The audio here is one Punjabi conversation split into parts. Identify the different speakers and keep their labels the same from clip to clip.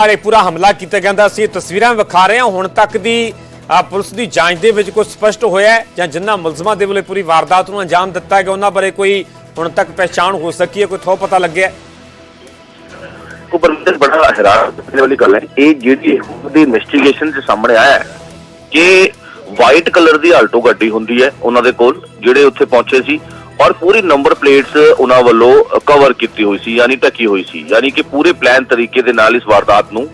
Speaker 1: ਵਾਲੇ ਪੂਰਾ ਹਮਲਾ ਕੀਤਾ ਜਾਂਦਾ ਸੀ। ਤਸਵੀਰਾਂ ਵਿਖਾ ਰਹੇ ਹਾਂ। ਹੁਣ ਤੱਕ ਦੀ ਪੁਲਿਸ ਦੀ ਜਾਂਚ ਦੇ ਵਿੱਚ ਕੁਝ ਸਪਸ਼ਟ ਹੋਇਆ ਜਾਂ ਜਿਨ੍ਹਾਂ ਮੁਲਜ਼ਮਾਂ ਦੇ ਵੱਲੋਂ ਪੂਰੀ ਵਾਰਦਾਤ ਨੂੰ ਅੰਜਾਮ ਦਿੱਤਾ ਗਿਆ, ਉਹਨਾਂ ਬਾਰੇ ਕੋਈ ਹੁਣ ਤੱਕ ਪਛਾਣ ਹੋ ਸਕੀ ਹੈ, ਕੋਈ ਥੋ ਪਤਾ ਲੱਗਿਆ
Speaker 2: ਕੋ ਬੰਦੇ ਬੜਾ ਹੈਰਾਨ ਕਰਨੇ ਵਾਲੀ ਗੱਲ ਹੈ। ਇਹ ਜਿਹੜੀ ਉਹਦੀ ਇਨਵੈਸਟੀਗੇਸ਼ਨ ਦੇ ਸਾਹਮਣੇ ਆਇਆ ਹੈ ਕਿ ਵਾਈਟ ਕਲਰ ਦੀ ਆਲਟੋ ਗੱਡੀ ਹੁੰਦੀ ਹੈ ਉਹਨਾਂ ਦੇ ਕੋਲ, ਜਿਹੜੇ ਉੱਥੇ ਪਹੁੰਚੇ ਸੀ। ਔਰ ਪੂਰੀ ਨੰਬਰ ਪਲੇਟਸ ਉਹਨਾਂ ਵੱਲੋਂ ਕਵਰ ਕੀਤੀ ਹੋਈ ਸੀ ਯਾਨੀ ਢੱਕੀ ਹੋਈ ਸੀ। ਯਾਨੀ ਕਿ ਪੂਰੇ ਪਲਾਨ ਤਰੀਕੇ ਦੇ ਨਾਲ ਇਸ ਵਾਰਦਾਤ ਨੂੰ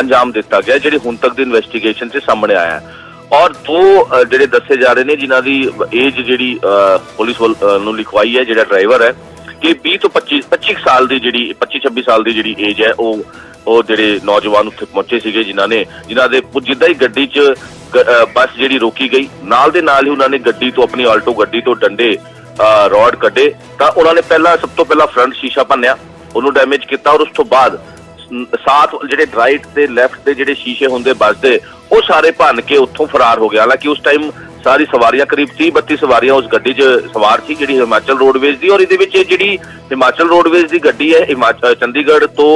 Speaker 2: ਅੰਜਾਮ ਦਿੱਤਾ ਗਿਆ ਜਿਹੜੀ ਹੁਣ ਤੱਕ ਦੀ ਇਨਵੈਸਟੀਗੇਸ਼ਨ 'ਚ ਸਾਹਮਣੇ ਆਇਆ ਹੈ। ਔਰ ਦੋ ਜਿਹੜੇ ਦੱਸੇ ਜਾ ਰਹੇ ਨੇ ਜਿਨ੍ਹਾਂ ਦੀ ਏਜ ਜਿਹੜੀ ਅ, ਪੁਲਿਸ ਨੂੰ ਲਿਖਵਾਈ ਹੈ ਜਿਹੜਾ ਡਰਾਈਵਰ ਹੈ ਕਿ 20 ਤੋਂ 25 25 ਸਾਲ ਦੀ ਜਿਹੜੀ 25 26 ਸਾਲ ਦੀ ਜਿਹੜੀ ਏਜ ਹੈ ਉਹ ਉਹ ਜਿਹੜੇ ਨੌਜਵਾਨ ਉੱਥੇ ਪਹੁੰਚੇ ਸੀਗੇ ਜਿਨ੍ਹਾਂ ਨੇ ਜਿਨ੍ਹਾਂ ਦੇ ਜਿੱਦਾਂ ਹੀ ਗੱਡੀ 'ਚ ਬੱਸ ਜਿਹੜੀ ਰੋਕੀ ਗਈ ਨਾਲ ਦੇ ਨਾਲ ਹੀ ਉਹਨਾਂ ਨੇ ਗੱਡੀ ਤੋਂ ਆਪਣੀ ਆਲਟੋ ਗੱਡੀ ਤੋਂ ਡੰਡੇ ਰੋਡ ਕੱਢੇ ਤਾਂ ਉਹਨਾਂ ਨੇ ਪਹਿਲਾਂ ਸਭ ਤੋਂ ਪਹਿਲਾਂ ਫਰੰਟ ਸ਼ੀਸ਼ਾ ਭੰਨਿਆ ਉਹਨੂੰ ਡੈਮੇਜ ਕੀਤਾ ਔਰ ਉਸ ਤੋਂ ਬਾਅਦ ਸਾਥ ਜਿਹੜੇ ਰਾਈਟ ਤੇ ਲੈਫਟ ਦੇ ਜਿਹੜੇ ਸ਼ੀਸ਼ੇ ਹੁੰਦੇ ਬੱਸ ਦੇ ਉਹ ਸਾਰੇ ਭੰਨ ਕੇ ਉੱਥੋਂ ਫਰਾਰ ਹੋ ਗਿਆ ਹਾਲਾਂਕਿ ਉਸ ਟਾਈਮ ਸਾਰੀ ਸਵਾਰੀਆਂ ਕਰੀਬ 30 32 ਸਵਾਰੀਆਂ ਉਸ ਗੱਡੀ 'ਚ ਸਵਾਰ ਸੀ ਜਿਹੜੀ ਹਿਮਾਚਲ ਰੋਡਵੇਜ਼ ਦੀ ਔਰ ਇਹਦੇ ਵਿੱਚ ਇਹ ਜਿਹੜੀ ਹਿਮਾਚਲ ਰੋਡਵੇਜ਼ ਦੀ ਗੱਡੀ ਹੈ ਹਿਮਾਚਲ ਚੰਡੀਗੜ੍ਹ ਤੋਂ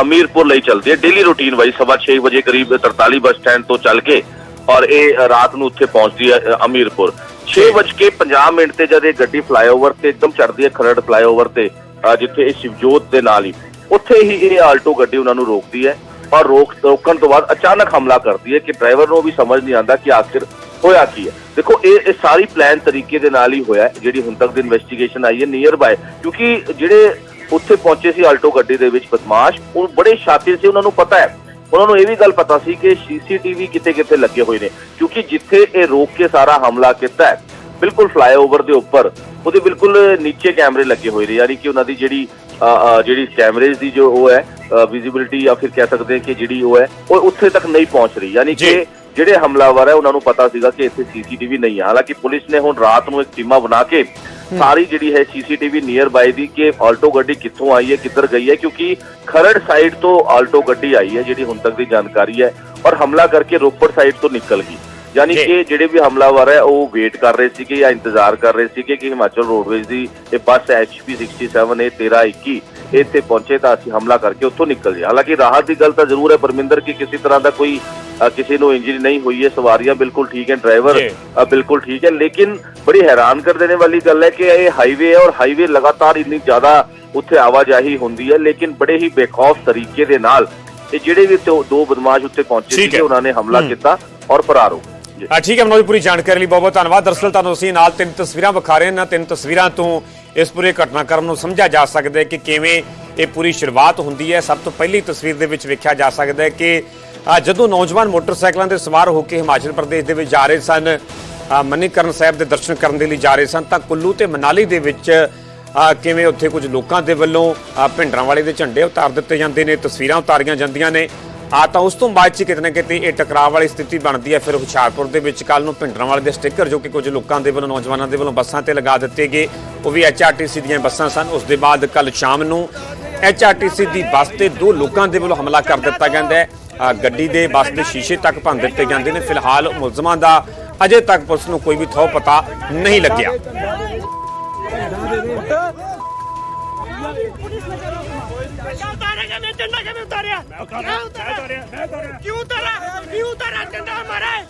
Speaker 2: ਹਮੀਰਪੁਰ ਲਈ ਚੱਲਦੀ ਹੈ। ਡੇਲੀ ਰੂਟੀਨ ਵਾਈ ਸਵਾ 6 ਵਜੇ ਕਰੀਬ 43 ਬੱਸ ਸਟੈਂਡ ਤੋਂ ਚੱਲ ਕੇ ਔਰ ਇਹ ਰਾਤ ਨੂੰ ਉੱਥੇ ਪਹੁੰਚਦੀ ਹੈ ਅ, ਹਮੀਰਪੁਰ। 6:50 ਮਿੰਟ ਤੇ ਜਦ ਇਹ ਗੱਡੀ ਫਲਾਈਓਵਰ ਤੇ ਇੱਕਦਮ ਚੜਦੀ ਹੈ ਖਰੜ ਫਲਾਈਓਵਰ ਤੇ ਜਿੱਥੇ ਇਹ ਸ਼ਿਵਜੋਤ ਦੇ ਨਾਲ ਹੀ। ਉੱਥੇ ਹੀ ਇਹ ਆਲਟੋ ਗੱਡੀ ਉਹਨਾਂ ਨੂੰ ਰੋਕਦੀ ਹੈ ਔਰ ਰੋਕ, ਰੋਕਣ ਤੋਂ ਬਾਅਦ ਅਚਾਨਕ ਹਮਲਾ ਕਰਦੀ ਹੈ ਕਿ ਡਰਾਈਵਰ ਨੂੰ ਵੀ ਸਮਝ ਨਹੀਂ ਆਉਂਦਾ ਕਿ ਆਖਿਰ ਹੋਇਆ ਕੀ ਹੈ। ਦੇਖੋ, ਇਹ ਇਹ ਸਾਰੀ ਪਲਾਨ ਤਰੀਕੇ ਦੇ ਨਾਲ ਹੀ ਹੋਇਆ ਜਿਹੜੀ ਹੁਣ ਤੱਕ ਦੀ ਇਨਵੈਸਟੀਗੇਸ਼ਨ ਆਈ ਹੈ ਨੀਅਰ ਬਾਏ ਕਿਉਂਕਿ ਜਿਹੜੇ ਉੱਥੇ ਪਹੁੰਚੇ ਸੀ ਆਲਟੋ ਗੱਡੀ ਦੇ ਵਿੱਚ ਬਦਮਾਸ਼, ਉਹ ਬੜੇ ਸ਼ਾਤਿਰ ਸੀ, ਉਹਨਾਂ ਨੂੰ ਪਤਾ ਹੈ। ਉਹਨਾਂ ਨੂੰ ਇਹ ਵੀ ਗੱਲ ਪਤਾ ਸੀ ਕਿ ਸੀਸੀਟੀਵੀ ਕਿਤੇ ਕਿਤੇ ਲੱਗੇ ਹੋਏ ਨੇ ਕਿਉਂਕਿ ਜਿੱਥੇ ਇਹ ਰੋਕ ਕੇ ਸਾਰਾ ਹਮਲਾ ਕੀਤਾ ਹੈ ਬਿਲਕੁਲ ਫਲਾਈਓਵਰ ਦੇ ਉੱਪਰ ਉਹਦੇ ਬਿਲਕੁਲ ਨੀਚੇ ਕੈਮਰੇ ਲੱਗੇ ਹੋਏ ਨੇ ਯਾਨੀ ਕਿ ਉਹਨਾਂ ਦੀ ਜਿਹੜੀ ਜਿਹੜੀ ਕੈਮਰੇਜ਼ ਦੀ ਜੋ ਉਹ ਹੈ ਵਿਜ਼ਿਬਿਲਿਟੀ ਜਾਂ ਫਿਰ ਕਹਿ ਸਕਦੇ ਹਾਂ ਕਿ ਜਿਹੜੀ ਉਹ ਹੈ ਉਹ ਉੱਥੇ ਤੱਕ ਨਹੀਂ ਪਹੁੰਚ ਰਹੀ ਯਾਨੀ। ਕਿ ਜਿਹੜੇ ਹਮਲਾਵਰ ਹੈ ਉਹਨਾਂ ਨੂੰ ਪਤਾ ਸੀਗਾ ਕਿ ਇੱਥੇ ਸੀਸੀਟੀਵੀ ਨਹੀਂ ਹੈ ਹਾਲਾਂਕਿ ਪੁਲਿਸ ਨੇ ਹੁਣ ਰਾਤ ਨੂੰ ਇੱਕ ਟੀਮਾਂ ਬਣਾ ਕੇ ਸਾਰੀ ਜਿਹੜੀ ਹੈ ਸੀਸੀਟੀਵੀ ਨੀਅਰ ਬਾਈ ਦੀ ਕਿ ਆਲਟੋ ਗੱਡੀ ਕਿੱਥੋਂ ਆਈ ਹੈ ਕਿੱਧਰ ਗਈ ਹੈ ਕਿਉਂਕਿ ਖਰੜ ਸਾਈਡ ਤੋਂ ਆਲਟੋ ਗੱਡੀ ਆਈ ਹੈ ਜਿਹੜੀ ਹੁਣ ਤੱਕ ਦੀ ਜਾਣਕਾਰੀ ਹੈ ਔਰ ਹਮਲਾ ਕਰਕੇ ਰੋਪੜ ਸਾਈਡ ਤੋਂ ਨਿਕਲ ਗਈ ਯਾਨੀ। ਕਿ ਜਿਹੜੇ ਵੀ ਹਮਲਾਵਰ ਹੈ ਉਹ ਵੇਟ ਕਰ ਰਹੇ ਸੀਗੇ ਜਾਂ ਇੰਤਜ਼ਾਰ ਕਰ ਰਹੇ ਸੀਗੇ ਕਿ ਹਿਮਾਚਲ ਰੋਡਵੇਜ਼ ਦੀ ਇਹ ਬੱਸ HP 67 ਇਹ 1321 ਇੱਥੇ ਪਹੁੰਚੇ ਤਾਂ ਅਸੀਂ ਹਮਲਾ ਕਰਕੇ ਉੱਥੋਂ ਨਿਕਲ ਜਾਏ ਹਾਲਾਂਕਿ ਰਾਹਤ ਦੀ ਗੱਲ ਤਾਂ ਜ਼ਰੂਰ ਹੈ ਪਰਮਿੰਦਰ ਕਿ ਕਿਸੇ ਤਰ੍ਹਾਂ ਦਾ ਕੋਈ ਕਿਸੇ ਨੂੰ ਇੰਜਰੀ ਨਹੀਂ ਹੋਈ ਹੈ ਸਵਾਰੀਆਂ ਬਿਲਕੁਲ ਠੀਕ ਹੈ ਡਰਾਈਵਰ
Speaker 1: ਜੀ।
Speaker 2: ਬਿਲਕੁਲ ਠੀਕ ਹੈ ਲੇਕਿਨ ਬੜੀ ਹੈਰਾਨ ਕਰ ਦੇਣੇ ਵਾਲੀ ਗੱਲ ਹੈ ਕਿ ਇਹ ਹਾਈਵੇ ਹੈ ਔਰ ਹਾਈਵੇ ਲਗਾਤਾਰ ਇੰਨੀ ਜ਼ਿਆਦਾ ਉੱਥੇ ਆਵਾਜਾਈ ਹੁੰਦੀ ਹੈ ਲੇਕਿਨ ਬੜੇ ਹੀ ਬੇਖੌਫ ਤਰੀਕੇ ਦੇ ਨਾਲ ਇਹ ਜਿਹੜੇ ਵੀ ਦੋ ਬਦਮਾਸ਼ ਉੱਥੇ ਪਹੁੰਚੇ। ਸੀਗੇ ਉਹਨਾਂ ਨੇ ਹਮਲਾ। ਕੀਤਾ ਔਰ ਫਰਾਰ ਹੋ ਗਏ ਜੀ।
Speaker 1: ਠੀਕ ਹੈ ਮਨੋਜ ਪੂਰੀ ਜਾਣਕਾਰੀ ਲਈ ਬਹੁਤ ਬਹੁਤ ਧੰਨਵਾਦ ਦਰਅਸਲ ਤੁਹਾਨੂੰ ਅਸੀਂ ਨਾਲ ਤਿੰਨ ਤਸਵੀਰਾਂ ਵਿਖਾ ਰਹੇ ਹਾਂ ਤਿੰਨ ਤਸਵੀਰਾਂ ਤੋਂ ਇਸ ਪੂਰੇ ਘਟਨਾਕ੍ਰਮ ਨੂੰ ਸਮਝਿਆ ਜਾ ਸਕਦਾ ਹੈ ਕਿ ਕਿਵੇਂ ਇਹ ਪੂਰੀ ਸ਼ੁਰੂਆਤ ਹੁੰਦੀ ਹੈ। ਸਭ ਤੋਂ ਪਹਿਲੀ ਤਸਵੀਰ ਦੇ ਵਿੱਚ ਵੇਖਿਆ ਜਾ ਸਕਦਾ ਹੈ ਕਿ ਜਦੋਂ ਨੌਜਵਾਨ ਮੋਟਰਸਾਈਕਲਾਂ ਤੇ ਸਵਾਰ ਹੋ ਕੇ ਹਿਮਾਚਲ ਪ੍ਰਦੇਸ਼ ਦੇ ਵਿੱਚ ਜਾ ਰਹੇ ਸਨ ਆ, ਮਨੀਕਰਨ ਸਾਹਿਬ ਦੇ ਦਰਸ਼ਨ ਕਰਨ ਦੇ ਲਈ ਜਾ ਰਹੇ ਸਨ ਤਾਂ ਕੁੱਲੂ ਤੇ ਮਨਾਲੀ ਦੇ ਵਿੱਚ ਕਿਵੇਂ ਉੱਥੇ ਕੁਝ ਲੋਕਾਂ ਦੇ ਵੱਲੋਂ ਭਿੰਡਰਾਂ ਵਾਲੇ ਦੇ ਝੰਡੇ ਉਤਾਰ ਦਿੱਤੇ ਜਾਂਦੇ ਨੇ ਤਸਵੀਰਾਂ ਉਤਾਰੀਆਂ ਜਾਂਦੀਆਂ ਨੇ। ਆ ਤਾਂ ਉਸ ਤੋਂ ਬਾਅਦ ਚ ਕਿਤੇ ਨਾ ਕਿਤੇ ਇਹ ਟਕਰਾਅ ਵਾਲੀ ਸਥਿਤੀ ਬਣਦੀ ਹੈ। ਫਿਰ ਹੁਸ਼ਿਆਰਪੁਰ ਦੇ ਵਿੱਚ ਕੱਲ ਨੂੰ ਭਿੰਡਰਾਂ ਵਾਲੇ ਦੇ ਸਟicker ਜੋ ਕਿ ਕੁਝ ਲੋਕਾਂ ਦੇ ਵੱਲੋਂ, ਨੌਜਵਾਨਾਂ ਦੇ ਵੱਲੋਂ ਬੱਸਾਂ ਤੇ ਲਗਾ ਦਿੱਤੇ ਗਏ। ਉਹ ਵੀ ਐਚਆਰਟੀਸੀ ਦੀਆਂ ਬੱਸਾਂ ਸਨ। ਉਸ ਦੇ ਬਾਅਦ ਕੱਲ ਸ਼ਾਮ ਨੂੰ ਐਚਆਰਟੀਸੀ ਦੀ ਬੱਸ ਤੇ ਦੋ ਲੋਕਾਂ ਦੇ ਵੱਲੋਂ ਹਮਲਾ ਕਰ ਦਿੱਤਾ ਜਾਂਦਾ ਹੈ। ਗੱਡੀ ਦੇ ਬੱਸ ਦੇ ਸ਼ੀਸ਼ੇ ਤੱਕ ਭੰਨ ਦਿੱਤੇ ਜਾਂਦੇ ਨੇ। ਫਿਲਹਾਲ ਮੁਲਜ਼ਮਾਂ ਦਾ ਅਜੇ ਤੱਕ ਪੁਲਿਸ ਨੂੰ ਕੋਈ ਵੀ ਥੋ ਪਤਾ ਨਹੀਂ ਲੱਗਿਆ।
Speaker 3: ਕਿਉਂ ਉਤਾਰਿਆ ਮੈਂ ਝੰਡਾ ਕਿਵੇਂ ਉਤਾਰਿਆ? ਮੈਂ ਉਤਾਰਿਆ ਮੈਂ ਉਤਾਰਿਆ ਕਿਉਂ ਉਤਾਰਿਆ? ਕਿਉਂ ਉਤਾਰਿਆ? ਝੰਡਾ ਹਮਾਰਾ ਹੈ